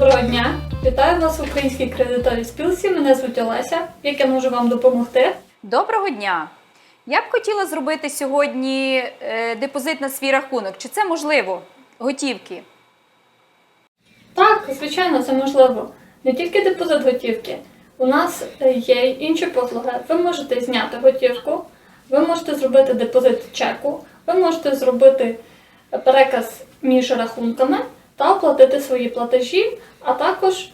Доброго дня! Вітаю вас в українській кредитовій спілці. Мене звуть Олеся. Як я можу вам допомогти? Доброго дня! Я б хотіла зробити сьогодні е, депозит на свій рахунок. Чи це можливо? Готівки. Так, звичайно, це можливо. Не тільки депозит готівки. У нас е, є інші послуги. Ви можете зняти готівку, ви можете зробити депозит чеку, ви можете зробити переказ між рахунками та оплатити свої платежі, а також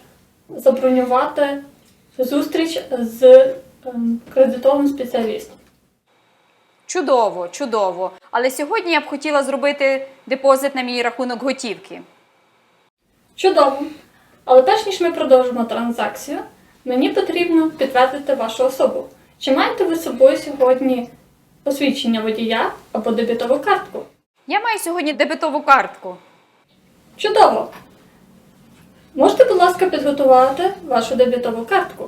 забронювати зустріч з ем, кредитовим спеціалістом. Чудово, чудово. Але сьогодні я б хотіла зробити депозит на мій рахунок готівки. Чудово! Але перш ніж ми продовжимо транзакцію, мені потрібно підтвердити вашу особу. Чи маєте ви з собою сьогодні посвідчення водія або дебітову картку? Я маю сьогодні дебетову картку. Чудово! Можете, будь ласка, підготувати вашу дебітову картку.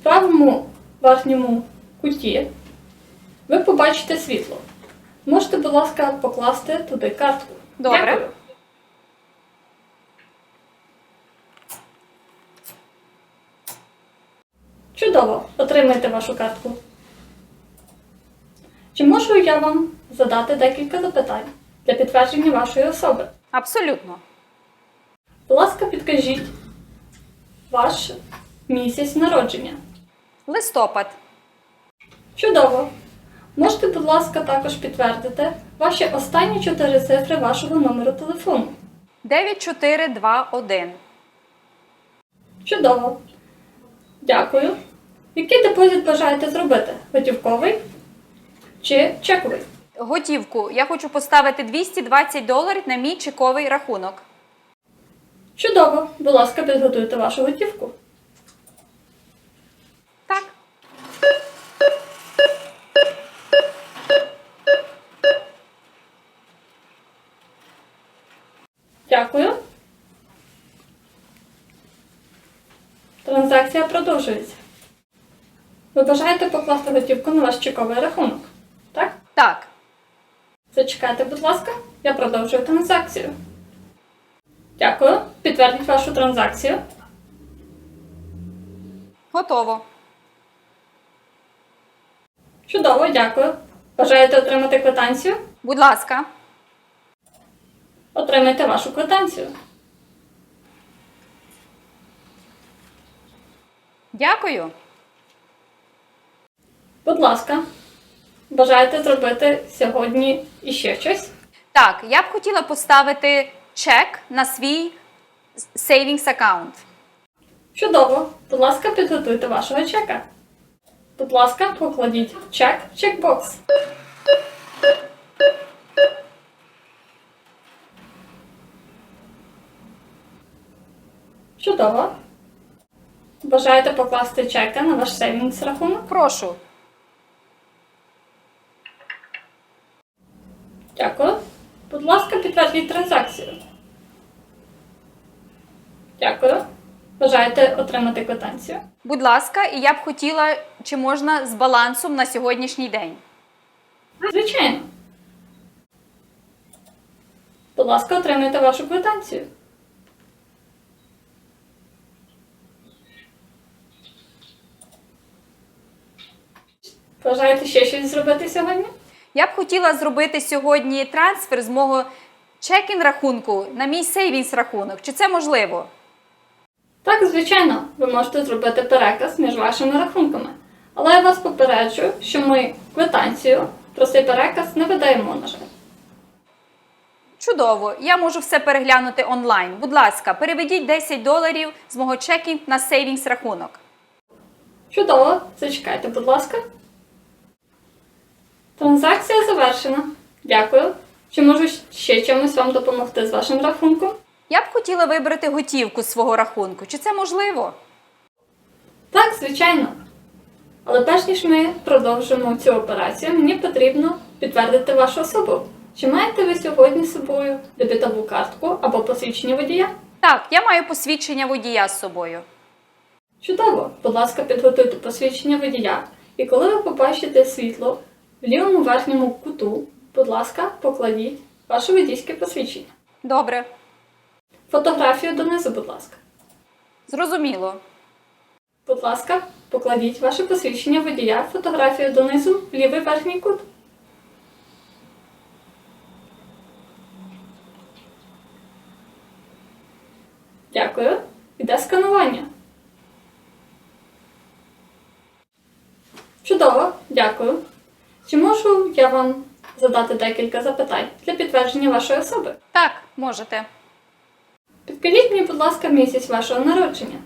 В правому верхньому куті ви побачите світло. Можете, будь ласка, покласти туди картку. Добре. Дякую. Чудово! Отримайте вашу картку. Чи можу я вам задати декілька запитань для підтвердження вашої особи? Абсолютно. Будь ласка, підкажіть ваш місяць народження. Листопад. Чудово! Можете, будь ласка, також підтвердити ваші останні чотири цифри вашого номеру телефону. 9421. Чудово! Дякую. Який депозит бажаєте зробити? Готівковий чи чековий? Готівку. Я хочу поставити 220 доларів на мій чековий рахунок. Чудово! Будь ласка, підготуйте вашу готівку. Так. Дякую. Транзакція продовжується. Ви бажаєте покласти готівку на ваш чековий рахунок? Так. Будь ласка, я продовжую транзакцію. Дякую. Підтвердіть вашу транзакцію. Готово. Чудово, дякую. Бажаєте отримати квитанцію? Будь ласка. Отримайте вашу квитанцію. Дякую. Будь ласка, бажаєте зробити сьогодні іще щось? Так, я б хотіла поставити чек на свій savings аккаунт. Чудово. Будь ласка, підготуйте вашого чека. Будь ласка, покладіть чек в чекбокс. Чудово. Бажаєте покласти чека на ваш сейвінгс рахунок? Прошу. Дякую. Будь ласка, підтвердіть транзакцію. Дякую. Бажаєте отримати квитанцію? Будь ласка, і я б хотіла, чи можна з балансом на сьогоднішній день. Звичайно. Будь ласка, отримайте вашу квитанцію. Бажаєте ще щось зробити сьогодні? Я б хотіла зробити сьогодні трансфер з мого чекін рахунку на мій сейвінс рахунок. Чи це можливо? Так, звичайно, ви можете зробити переказ між вашими рахунками. Але я вас попереджую, що ми квитанцію про цей переказ не видаємо, на жаль. Чудово, я можу все переглянути онлайн. Будь ласка, переведіть 10 доларів з мого чекінг на сейвінс рахунок. Чудово, зачекайте, будь ласка. Транзакція завершена. Дякую. Чи можу ще чимось вам допомогти з вашим рахунком? Я б хотіла вибрати готівку з свого рахунку. Чи це можливо? Так, звичайно. Але перш ніж ми продовжимо цю операцію, мені потрібно підтвердити вашу особу. Чи маєте ви сьогодні з собою дебітову картку або посвідчення водія? Так, я маю посвідчення водія з собою. Чудово! Будь ласка, підготуйте посвідчення водія. І коли ви побачите світло в лівому верхньому куту, будь ласка, покладіть ваше водійське посвідчення. Добре. Фотографію донизу, будь ласка. Зрозуміло. Будь ласка, покладіть ваше посвідчення водія, фотографію донизу в лівий верхній кут. Дякую. Іде сканування. Чудово, дякую. Чи можу я вам задати декілька запитань для підтвердження вашої особи? Так, можете. Підкажіть мені, будь ласка, місяць вашого народження.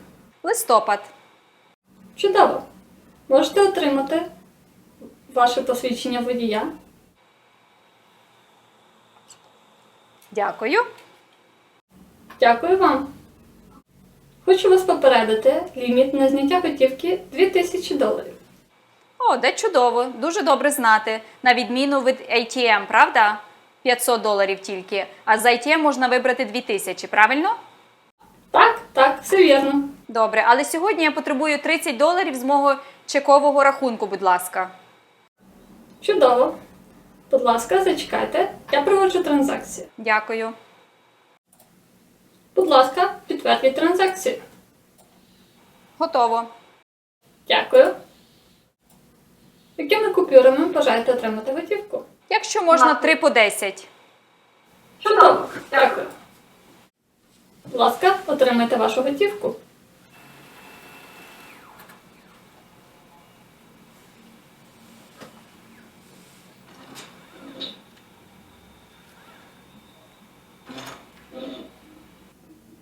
Листопад. Чудово. Можете отримати ваше посвідчення водія. Дякую. Дякую вам. Хочу вас попередити, ліміт на зняття готівки 2000 доларів. О, де чудово, дуже добре знати. На відміну від ATM, правда? 500 доларів тільки. А з ATM можна вибрати 2000, правильно? Так, так, все вірно. Добре, але сьогодні я потребую 30 доларів з мого чекового рахунку, будь ласка. Чудово. Будь ласка, зачекайте, я проводжу транзакцію. Дякую. Будь ласка, підтвердіть транзакцію. Готово. Дякую. Якими купюрами бажаєте отримати готівку? Якщо можна. 3 по 10. Чудово, дякую. Будь ласка, отримайте вашу готівку.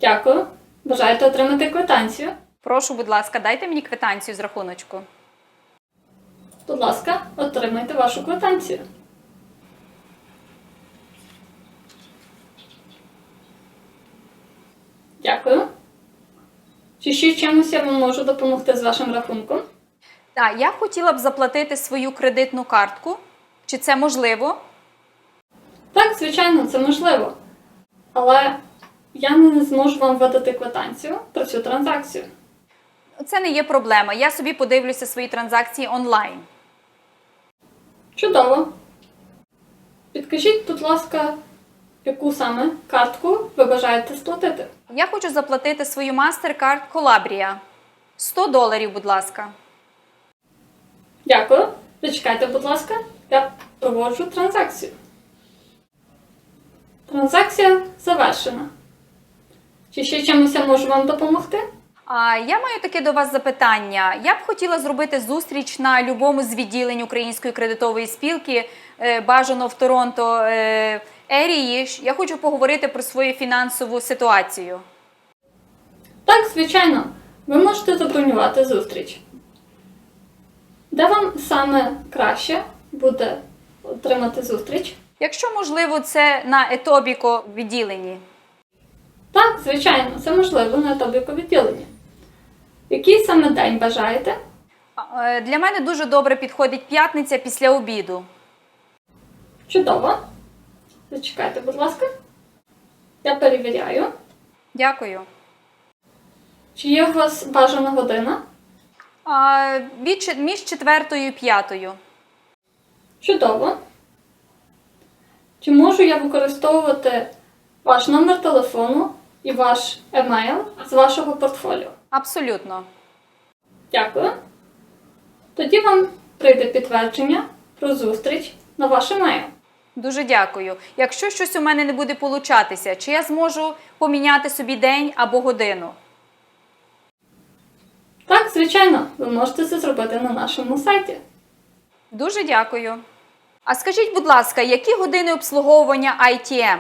Дякую. Бажаєте отримати квитанцію? Прошу, будь ласка, дайте мені квитанцію з рахуночку. Будь ласка, отримайте вашу квитанцію. Дякую. Чи ще чимось я вам можу допомогти з вашим рахунком? Так, я хотіла б заплатити свою кредитну картку. Чи це можливо? Так, звичайно, це можливо. Але я не зможу вам видати квитанцію про цю транзакцію. Це не є проблема. Я собі подивлюся свої транзакції онлайн. Чудово. Підкажіть, будь ласка, яку саме картку ви бажаєте сплатити? Я хочу заплатити свою MasterCard Calabria. 100 доларів, будь ласка. Дякую. Зачекайте, будь ласка, я проводжу транзакцію. Транзакція завершена. Чи ще чимось я можу вам допомогти? А я маю таке до вас запитання. Я б хотіла зробити зустріч на любому з відділень Української кредитової спілки, е, бажано в Торонто е, ерії. Я хочу поговорити про свою фінансову ситуацію. Так, звичайно, ви можете забронювати зустріч. Де вам саме краще буде отримати зустріч? Якщо можливо, це на Етобіко відділенні. Так, звичайно, це можливо на тобіку відділенні. Який саме день бажаєте? Е, Для мене дуже добре підходить п'ятниця після обіду. Чудово. Зачекайте, будь ласка. Я перевіряю. Дякую. Чи є у вас бажана година? А, від між четвертою і п'ятою. Чудово. Чи можу я використовувати ваш номер телефону і ваш емейл з вашого портфоліо? Абсолютно. Дякую. Тоді вам прийде підтвердження про зустріч на ваш емейл. Дуже дякую. Якщо щось у мене не буде получатися, чи я зможу поміняти собі день або годину? Так, звичайно, ви можете це зробити на нашому сайті. Дуже дякую. А скажіть, будь ласка, які години обслуговування ITM?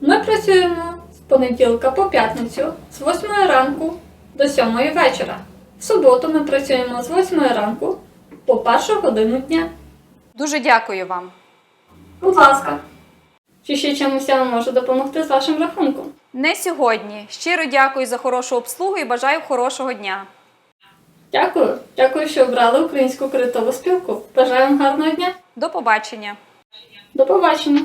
Ми працюємо понеділка по п'ятницю з 8 ранку до 7 вечора. В суботу ми працюємо з 8 ранку по 1 годину дня. Дуже дякую вам. Будь ласка. Чи ще чимось я вам можу допомогти з вашим рахунком? Не сьогодні. Щиро дякую за хорошу обслугу і бажаю хорошого дня. Дякую. Дякую, що обрали українську кредитову спілку. Бажаю вам гарного дня. До побачення. До побачення.